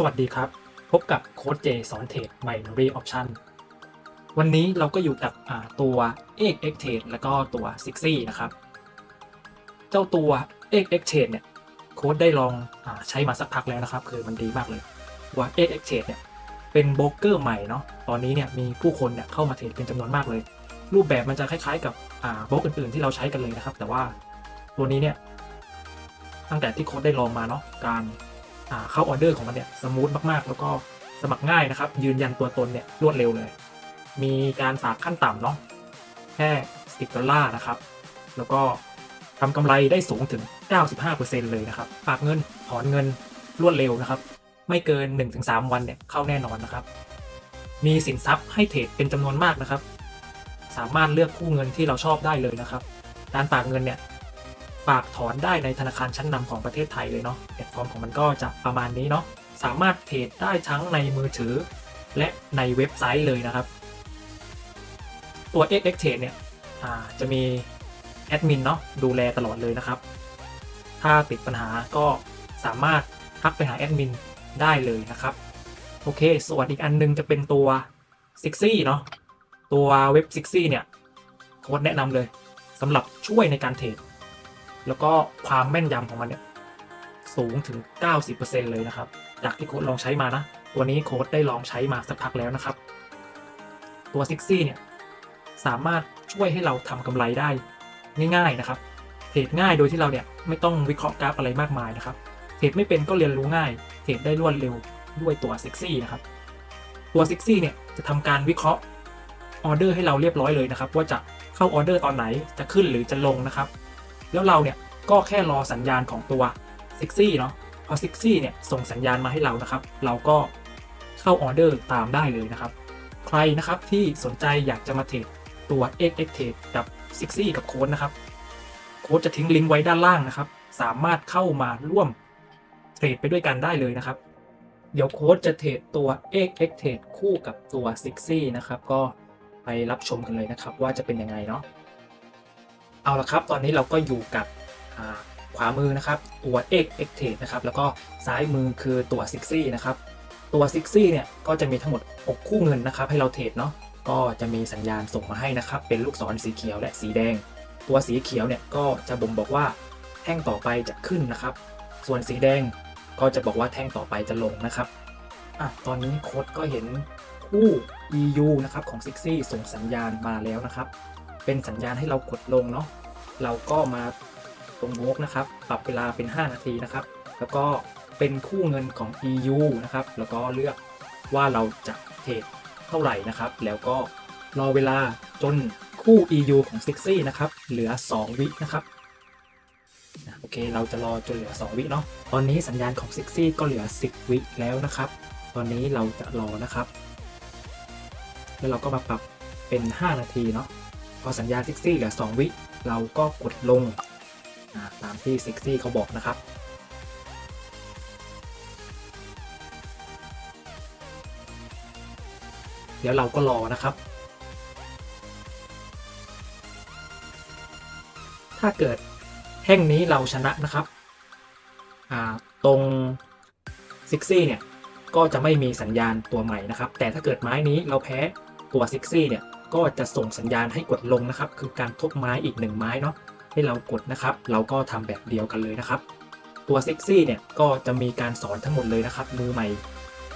สวัสดีครับ พบกับโค้ดเจสอนเทรด Binary Option วันนี้เราก็อยู่กับอ่าตัว x x t r a d e แล้วก็ตัว s i x y นะครับ เจ้าตัว x x t r a d e เนี่ยโค้ดได้ลองอใช้มาสักพักแล้วนะครับ คือมันดีมากเลยว่า x x t r a d e เนี่ยเป็นโบรกเกอร์ใหม่เนาะตอนนี้เนี่ยมีผู้คนเนี่ยเข้ามาเทรดเป็นจำนวนมากเลย รูปแบบมันจะคล้ายๆ กับโบรกอื่นๆที่เราใช้กันเลยนะครับ แต่ว่าตัวนี้เนี่ยตั้งแต่ที่โค้ดได้ลองมาเนาะการ เข้าออเดอร์ของมันเนี่ยสมูทมากๆ แล้วก็สมัครง่ายนะครับ ยืนยันตัวตนเนี่ยรวดเร็วเลย มีการฝากขั้นต่ำเนาะแค่10ดอลลาร์นะครับ แล้วก็ทำกำไรได้สูงถึง 95%เลยนะครับ ฝากเงินถอนเงินรวดเร็วนะครับ ไม่เกิน 1-3 วันเนี่ยเข้าแน่นอนนะครับ มีสินทรัพย์ให้เทรดเป็นจำนวนมากนะครับ สามารถเลือกคู่เงินที่เราชอบได้เลยนะครับ การฝากเงินเนี่ย ฝากถอนได้ในธนาคารชั้นนำของประเทศไทยเลยเนาะแพลตฟอร์มของมันก็จะประมาณนี้เนาะสามารถเทรดได้ทั้งในมือถือ และในเว็บไซต์เลยนะครับ ตัว XX Trade เนี่ยจะมีแอดมินเนาะดูแลตลอดเลยนะครับ ถ้าติดปัญหาก็สามารถทักไปหาแอดมินได้เลยนะครับ โอเค ส่วนอีกอันนึงจะเป็นตัว s i x y เนาะตัวเว็บ s i x y เนี่ยโค้ดแนะนำเลยสำหรับช่วยในการเทรด แล้วก็ความแม่นยำของมันเนี่ยสูงถึง 90%เลยนะครับ จากที่โค้ดลองใช้มานะ ตัวนี้โค้ดได้ลองใช้มาสักพักแล้วนะครับ ตัวซิกซี่เนี่ยสามารถช่วยให้เราทำกำไรได้ง่ายๆนะครับ เทรดง่ายโดยที่เราเนี่ยไม่ต้องวิเคราะห์กราฟอะไรมากมายนะครับ เทรดไม่เป็นก็เรียนรู้ง่าย เทรดได้รวดเร็วด้วยตัวซิกซี่นะครับ ตัวซิกซี่เนี่ยจะทำการวิเคราะห์ออเดอร์ให้เราเรียบร้อยเลยนะครับ ว่าจะเข้าออเดอร์ตอนไหนจะขึ้นหรือจะลงนะครับ แล้วเราเนี่ยก็แค่รอสัญญาณของตัว s ิกซี่เนาะพอ s ิกซี่เนี่ยส่งสัญญาณมาให้เรานะครับ เราก็เข้าออเดอร์ตามได้เลยนะครับ ใครนะครับที่สนใจอยากจะมาเทรดตัว XX Trade กับ s ิกซี่กับโค้ดนะครับ โค้ดจะทิ้งลิงก์ไว้ด้านล่างนะครับ สามารถเข้ามาร่วมเทรดไปด้วยกันได้เลยนะครับ เดี๋ยวโค้ดจะเทรดตัว XX Trade คู่กับตัว s ิกซี่นะครับ ก็ไปรับชมกันเลยนะครับว่าจะเป็นยังไงเนาะ เอาละครับ ตอนนี้เราก็อยู่กับขวามือนะครับ ตัว X X t นะครับ แล้วก็ซ้ายมือคือตัว s i x y นะครับ ตัว s i x y เนี่ย ก็จะมีทั้งหมด 6 คู่เงินนะครับ ให้เราเทรดเนาะ ก็จะมีสัญญาณส่งมาให้นะครับ เป็นลูกศรสีเขียวและสีแดง ตัวสีเขียวเนี่ย ก็จะบ่งบอกว่าแท่งต่อไปจะขึ้นนะครับ ส่วนสีแดงก็จะบอกว่าแท่งต่อไปจะลงนะครับอะตอนนี้โค้ดก็เห็นคู่ EU นะครับของ s i x y ส่งสัญญาณมาแล้วนะครับ เป็นสัญญาณให้เรากดลงเนาะเราก็มาตรงโวกนะครับ ปรับเวลาเป็น 5 นาทีนะครับ แล้วก็เป็นคู่เงินของ EU นะครับ แล้วก็เลือกว่าเราจะเทรดเท่าไหร่นะครับ แล้วก็รอเวลาจนคู่ EU ของ s i x y นะครับ เหลือ 2 วินะครับโอเค เราจะรอจนเหลือ 2 วิเนาะ ตอนนี้สัญญาณของ s i x y ก็เหลือ 10 วิแล้วนะครับ ตอนนี้เราจะรอนะครับ แล้วเราก็มาปรับเป็น 5 นาทีเนาะ อสัญญาณซิกซี่เหลือ 2 วิ เราก็กดลงตามที่ซิกซี่เขาบอกนะครับ เดี๋ยวเราก็รอนะครับ ถ้าเกิดแท่งนี้เราชนะนะครับ ตรงซิกซี่เนี่ย ก็จะไม่มีสัญญาณตัวใหม่นะครับ แต่ถ้าเกิดไม้นี้เราแพ้ตัวซิกซี่เนี่ย ก็จะส่งสัญญาณให้กดลงนะครับ คือการทบไม้อีกหนึ่งไม้เนาะให้เรากดนะครับ เราก็ทำแบบเดียวกันเลยนะครับ ตัวซิกซี่เนี่ยก็จะมีการสอนทั้งหมดเลยนะครับ มือใหม่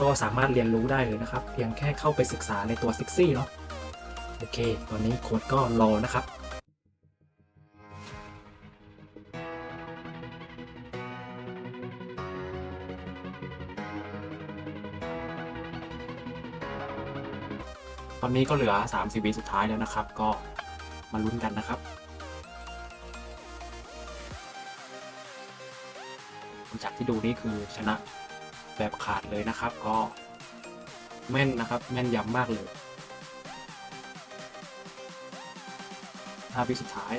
ก็สามารถเรียนรู้ได้เลยนะครับ เพียงแค่เข้าไปศึกษาในตัวซิกซี่เนาะโอเค ตอนนี้โค้ดก็รอนะครับ ตอนนี้ก็เหลือ3 4วิสุดท้ายแล้วนะครับ ก็มาลุ้นกันนะครับจากที่ดูนี่คือชนะแบบขาดเลยนะครับ ก็แม่นนะครับ แม่นยำมากเลย5วิสุดท้าย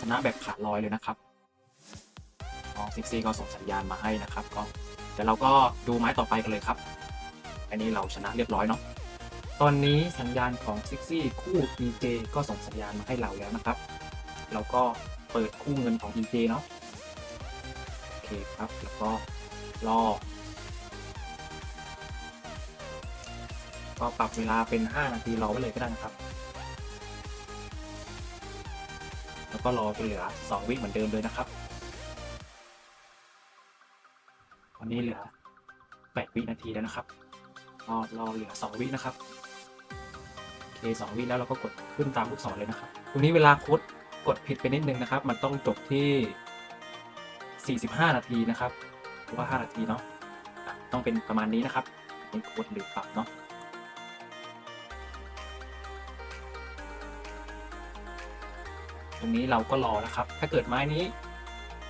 ชนะแบบขาดลอยเลยนะครับอ๋อซิกซี่ก็ส่งสัญญาณมาให้นะครับ ก็เดี๋ยวเราก็ดูไม้ต่อไปกันเลยครับ อันนี้เราชนะเรียบร้อยเนาะ ตอนนี้สัญญาณของซิกซี่คู่ EJ ก็ส่งสัญญาณมาให้เราแล้วนะครับ เราก็เปิดคู่เงินของ EJ เนาะโอเคครับ แล้วก็รอ ก็ปรับเวลาเป็น 5 นาทีรอไว้เลยก็ได้นะครับ แล้วก็รอจนเหลือ 2 วิเหมือนเดิมเลยนะครับ ตอนนี้เหลือ 8 วินาทีแล้วนะครับ รอรอเหลือ2วินะครับโอเค2วิแล้วเราก็กดขึ้นตามลูกศรเลยนะครับ ตรงนี้เวลาโค้ดกดผิดไปนิดนึงนะครับ มันต้องจบที่ 45 นาทีนะครับหรือว่า 5 นาทีเนาะต้องเป็นประมาณนี้นะครับนี่โค้ดหรือปรับเนาะตรงนี้เราก็รอนะครับ ถ้าเกิดไม้นี้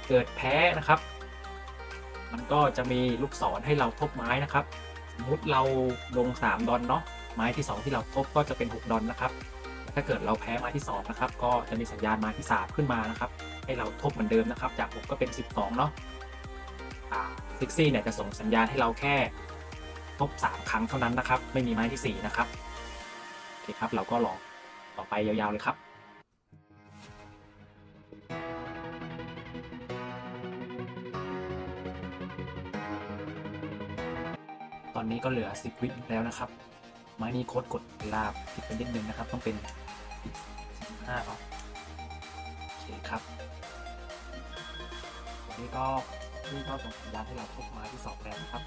เกิดแพ้นะครับ มันก็จะมีลูกศรให้เราทบไม้นะครับ สมมติเราลง 3 ดอนเนาะไม้ที่ 2 ที่เราทบก็จะเป็น 6 ดอนนะครับ ถ้าเกิดเราแพ้ไม้ที่ 2 นะครับ ก็จะมีสัญญาณไม้ที่ 3 ขึ้นมานะครับ ให้เราทบเหมือนเดิมนะครับ จาก 6 ก็เป็น 12 เนาะซิกซี่เนี่ยจะส่งสัญญาณให้เราแค่ทบ 3 ครั้งเท่านั้นนะครับ ไม่มีไม้ที่ 4 นะครับโอเคครับเราก็รอต่อไปยาวๆเลยครับ อนนี้ก็เหลือ 10 วิแล้วนะครับ ไม้นี้โค้ดกดเวลาผิดไปนิดนึงนะครับ ต้องเป็น15เนาะโอเคครับนนี้ก็นี่ก็ส่งสัญญาณให้เราพบไม้ที่สองแล้วนะครับ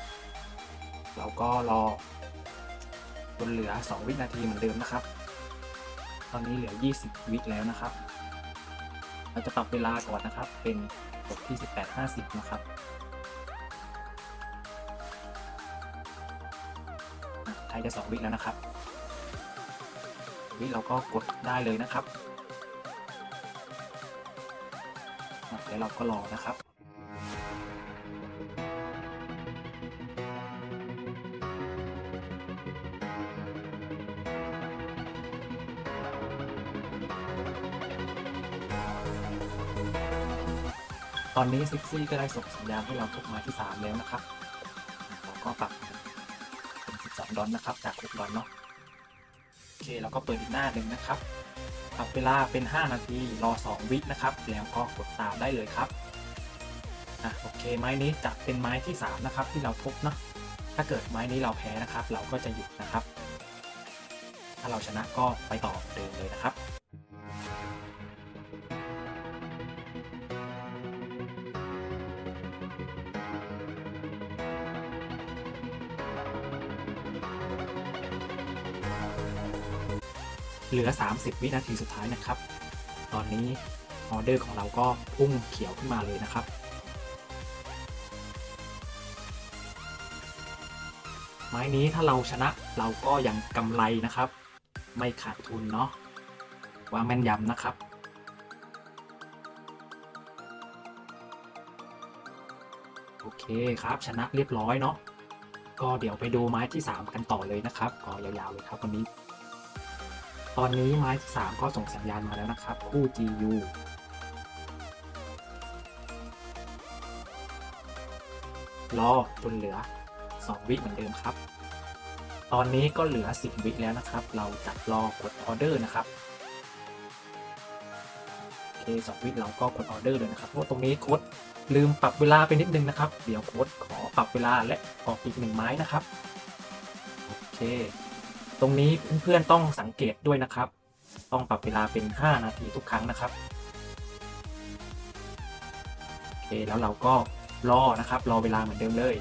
เราก็รอจนเหลือ 2 วินาทีเหมือนเดิมนะครับ ตอนนี้เหลือ 20 วิแล้วนะครับ เราจะปรับเวลาก่อนนะครับ เป็นกดที่ 18.50 นะครับ ล้จะสองวิแล้วนะครับวิเราก็กดได้เลยนะครับแล้วเราก็รอนะครับตอนนี้ซิกซี่ก็ได้ส่งสัญญาณให้เราทุกมาที่ 3 แล้วนะครับ เราก็ปรับ ดอนนะครับจาก6ดอนเนาะโอเคเราก็เปิดอีกหน้าหนึ่งนะครับปรับเวลาเป็น 5 นาทีรอ 2 วินะครับ แล้วก็กดตามได้เลยครับอะโอเคไม้นี้จะเป็นไม้ที่ 3 นะครับ ที่เราพบเนาะถ้าเกิดไม้นี้เราแพ้นะครับ เราก็จะหยุดนะครับ ถ้าเราชนะก็ไปต่อเดิมเลยนะครับ เหลือ 30 วินาทีสุดท้ายนะครับ ตอนนี้ออเดอร์ของเราก็พุ่งเขียวขึ้นมาเลยนะครับ ไม้นี้ถ้าเราชนะเราก็ยังกำไรนะครับ ไม่ขาดทุนเนาะว่าแม่นยำนะครับโอเคครับชนะเรียบร้อยเนาะก็เดี๋ยวไปดูไม้ที่ 3 กันต่อเลยนะครับก็ยาวๆเลยครับวันนี้ ตอนนี้ไม้ที่3ก็ส่งสัญญาณมาแล้วนะครับ คู่ GU รอจนเหลือ 2 วิเหมือนเดิมครับ ตอนนี้ก็เหลือ 10 วิแล้วนะครับ เราจะรอกดออเดอร์นะครับโอเค2วิเราก็กดออเดอร์เลยนะครับเพราะตรงนี้โค้ดลืมปรับเวลาไปนิดนึงนะครับ เดี๋ยวโค้ดขอปรับเวลาและออกอีกหนึ่งไม้นะครับ โอเค ตรงนี้เพื่อนๆต้องสังเกตด้วยนะครับ ต้องปรับเวลาเป็น 5 นาทีทุกครั้งนะครับโอเคแล้วเราก็รอนะครับ รอเวลาเหมือนเดิมเลย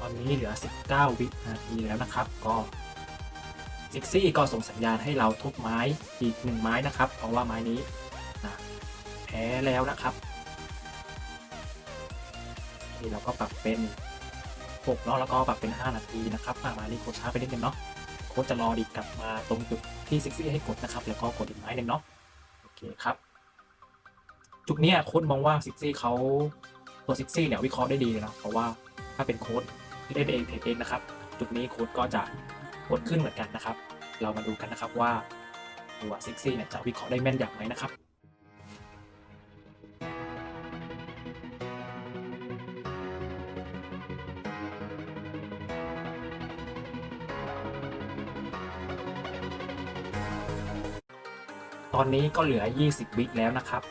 ตอนนี้เหลือ 19 วินาทีแล้วนะครับ ก็ ซิกซี่ก็ส่งสัญญาณให้เราทุบไม้อีกหนึ่งไม้นะครับ เพราะว่าไม้นี้นะแพ้แล้วนะครับนี่เราก็ปรับเป็น6เนาะแล้วก็ปรับเป็น 5 นาทีนะครับอะไม้นี้โคชช้าไปนิดนึงเนาะโค้ชจะรอดีกลับมาตรงจุดที่ซิกซี่ให้กดนะครับ แล้วก็กดอีกไม้หนึ่งเนาะโอเคครับ จุดนี้โค้ชมองว่าซิกซี่เขาตัวซิกซี่เนี่ยวิเคราะห์ได้ดีนะเพราะว่าถ้าเป็นโค้ดที่ได้เองเทรดเองนะครับ จุดนี้โค้ดก็จะ กดขึ้นเหมือนกันนะครับ เรามาดูกันนะครับว่าตัวซิกซี่เนี่ยจะวิเคราะห์ได้แม่นยำไหมนะครับตอนนี้ก็เหลือ 20 วิแล้วนะครับ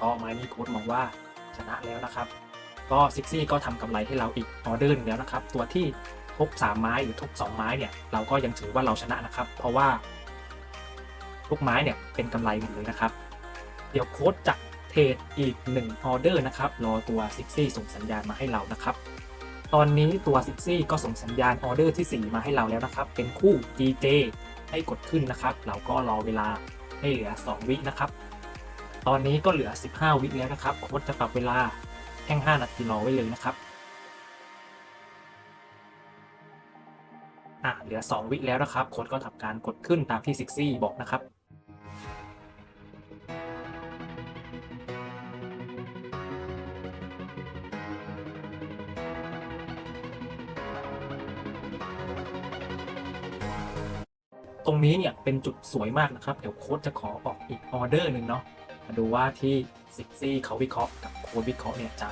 ก็ไม้นี้โค้ดมองว่าชนะแล้วนะครับ ก็ซิกซี่ก็ทำกำไรให้เราอีกออเดอร์หนึงแล้วนะครับ ตัวที่ ทุบ3ไม้หรือทุบ2ไม้เนี่ยเราก็ยังถือว่าเราชนะนะครับ เพราะว่า ทุกไม้เนี่ยเป็นกำไรหมดเลยนะครับ เดี๋ยวโค้ดจะเทรดอีก1ออเดอร์นะครับรอตัวซิกซี่ส่งสัญญาณมาให้เรานะครับ ตอนนี้ตัวซิกซี่ก็ส่งสัญญาณออเดอร์ที่ 4 มาให้เราแล้วนะครับ เป็นคู่ DJ ให้กดขึ้นนะครับ เราก็รอเวลาให้เหลือ 2 วินะครับ ตอนนี้ก็เหลือ 15 วิแล้วนะครับโค้ดจะปรับเวลาแค่5นาทีรอไว้เลยนะครับ เหลือ 2 วิแล้วนะครับ โค้ดก็ทำการกดขึ้นตามที่ซิกซี่บอกนะครับตรงนี้เนี่ยเป็นจุดสวยมากนะครับ เดี๋ยวโค้ดจะขอออกอีกออเดอร์หนึ่งเนาะมาดูว่าที่ซิกซี่เขาวิเคราะห์กับโค้ดวิเคราะห์เนี่ยจะ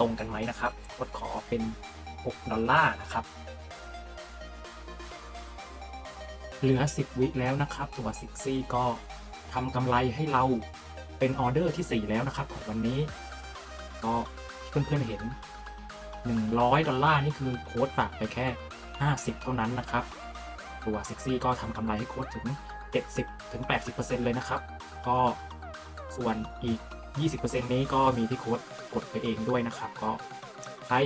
ตรงกันไหมนะครับโค้ดขอเป็น 6 ดอลลาร์นะครับ เหลือ 10 วิแล้วนะครับ ตัวซิกซี่ก็ทำกำไรให้เราเป็นออเดอร์ที่ 4 แล้วนะครับ ของวันนี้ ก็เพื่อนๆเห็น 100 ดอลลาร์นี่คือโค้ดฝากไปแค่ 50 เท่านั้นนะครับ ตัวซิกซี่ก็ทำกำไรให้โค้ดถึง 70ถึง80%เลยนะครับ ก็ส่วนอีก 20%นี้ก็มีที่โค้ดกดไปเองด้วยนะครับ ก็ใคร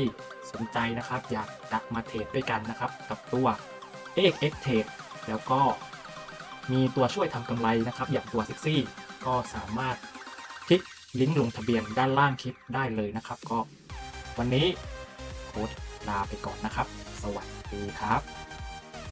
สนใจนะครับ อยากจะมาเทรดด้วยกันนะครับ กับตัว AX Trade แล้วก็มีตัวช่วยทำกำไรนะครับ อย่างตัวซิกซี่ก็สามารถคลิกลิงก์ลงทะเบียนด้านล่างคลิปได้เลยนะครับ ก็วันนี้โค้ดลาไปก่อนนะครับ สวัสดีครับ